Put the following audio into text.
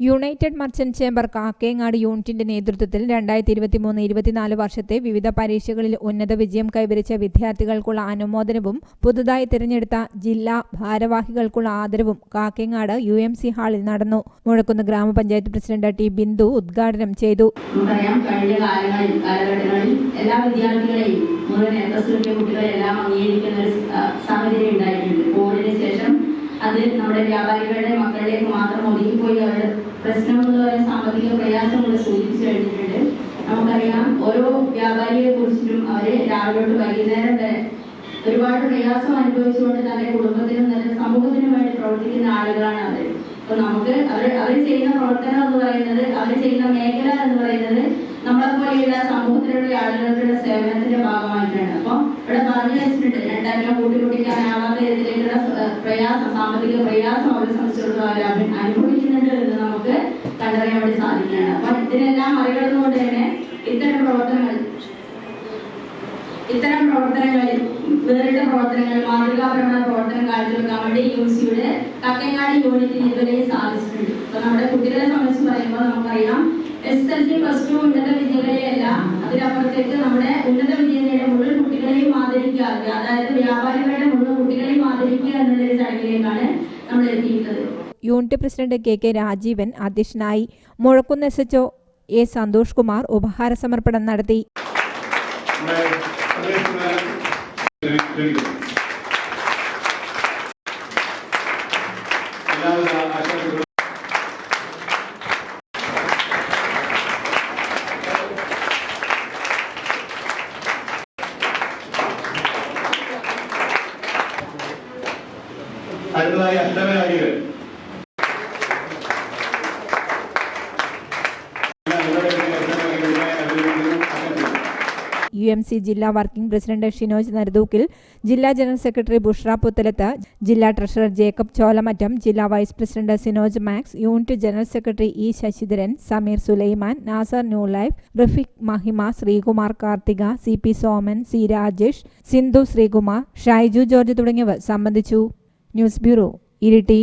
United merchant chamber Kakkengad യൂണിറ്റിന്റെ നേതൃത്വത്തിൽ രണ്ടായിരത്തി ഇരുപത്തി ഇരുപത്തിമൂന്ന് ഇരുപത്തിനാല് വർഷത്തെ വിവിധ പരീക്ഷകളിൽ ഉന്നത വിജയം കൈവരിച്ച വിദ്യാർത്ഥികൾക്കുള്ള അനുമോദനവും പുതുതായി തിരഞ്ഞെടുത്ത ജില്ലാ ഭാരവാഹികൾക്കുള്ള ആദരവും കാക്കേങ്ങാട് യു എം സി ഹാളിൽ നടന്നു. മുഴക്കുന്ന് ഗ്രാമപഞ്ചായത്ത് പ്രസിഡന്റ് ടി ബിന്ദു ഉദ്ഘാടനം ചെയ്തു. എല്ലാ വിദ്യാർത്ഥികളെയും അത് നമ്മുടെ വ്യാപാരികളുടെ മക്കളിലേക്ക് മാത്രം ഒതുങ്ങിപ്പോയി അവരുടെ പ്രശ്നം എന്ന് പറയുന്ന സാമ്പത്തിക പ്രയാസം കൂടെ സൂചിപ്പിച്ചു കഴിഞ്ഞിട്ടുണ്ട്. നമുക്കറിയാം ഓരോ വ്യാപാരിയെ കുറിച്ചിട്ടും അവർ രാവിലെ തൊട്ട് വൈകുന്നേരം വരെ ഒരുപാട് പ്രയാസം അനുഭവിച്ചുകൊണ്ട് തന്റെ കുടുംബത്തിനും തന്റെ സമൂഹത്തിനും വേണ്ടി പ്രവർത്തിക്കുന്ന ആളുകളാണ് അവർ അപ്പൊ നമുക്ക് അവർ അവർ ചെയ്യുന്ന പ്രവർത്തനം എന്ന് പറയുന്നത് അവർ ചെയ്യുന്ന മേഖല എന്ന് പറയുന്നത് നമ്മളെ പോലെയുള്ള സമൂഹത്തിലുള്ള ആളുകൾക്കുള്ള സേവനത്തിന്റെ ഭാഗമായിട്ടാണ്. അപ്പൊ ഇവിടെ പറഞ്ഞു വെച്ചിട്ടുണ്ട് രണ്ടായിരം കൂട്ടിമുട്ടിക്കാനാവാത്ത രീതിയിലേക്കുള്ള സ- പ്രയാസം സാമ്പത്തിക പ്രയാസം അവരെ സംബന്ധിച്ചിടത്തോളം അവർ അനുഭവിക്കുന്നുണ്ട് എന്ന് നമുക്ക് കണ്ടറിയാൻ വേണ്ടി സാധിക്കുകയാണ്. അപ്പൊ ഇതിനെല്ലാം മറികടന്നുകൊണ്ട് തന്നെ ഇത്തരം പ്രവർത്തനങ്ങൾ ഇത്തരം പ്രവർത്തനങ്ങളിൽ വേറിട്ട പ്രവർത്തനങ്ങൾ മാതൃകാപരമായ പ്രവർത്തനം കാഴ്ചവെക്കാൻ വേണ്ടി യു സിയുടെ കക്കങ്ങാടി യൂണിറ്റിന് ഇതുവരെ സാധിച്ചിട്ടുണ്ട്. അപ്പൊ നമ്മുടെ കുട്ടികളെ സംബന്ധിച്ച് പറയുമ്പോൾ നമുക്കറിയാം S L C plus two ഉന്നത വിദ്യാലയല്ല അതിനപ്പുറത്തേക്ക് നമ്മുടെ ഉന്നത വിജയികളുടെ മുഴുവൻ കുട്ടികളെയും ആദരിക്കുക അതായത് വ്യാപാരികളുടെ unit president K K Rajeevan അധ്യക്ഷനായി Muzhakkunnu S H A Santhosh Kumar ഉപഹാര സമർപ്പണം നടത്തി. അടുത്തതായി അഷ്ടമരാജികൾ യു എം സി ജില്ലാ വർക്കിംഗ് പ്രസിഡന്റ് ഷിനോജ് നരദൂക്കിൽ ജില്ലാ ജനറൽ സെക്രട്ടറി ബുഷ്ര പുത്തലത്ത് ജില്ലാ ട്രഷറർ ജേക്കബ് ചോലമറ്റം ജില്ലാ vice president Sinoj Max unit general secretary E Sasidharan Sameer Sulaiman Nasar new life Rafeeq Mahima Sreekumar Karthika C P Soman C Rajesh Sindhu Sreekumar Shaiju George തുടങ്ങിയവർ സംബന്ധിച്ചു. News bureau Iritty.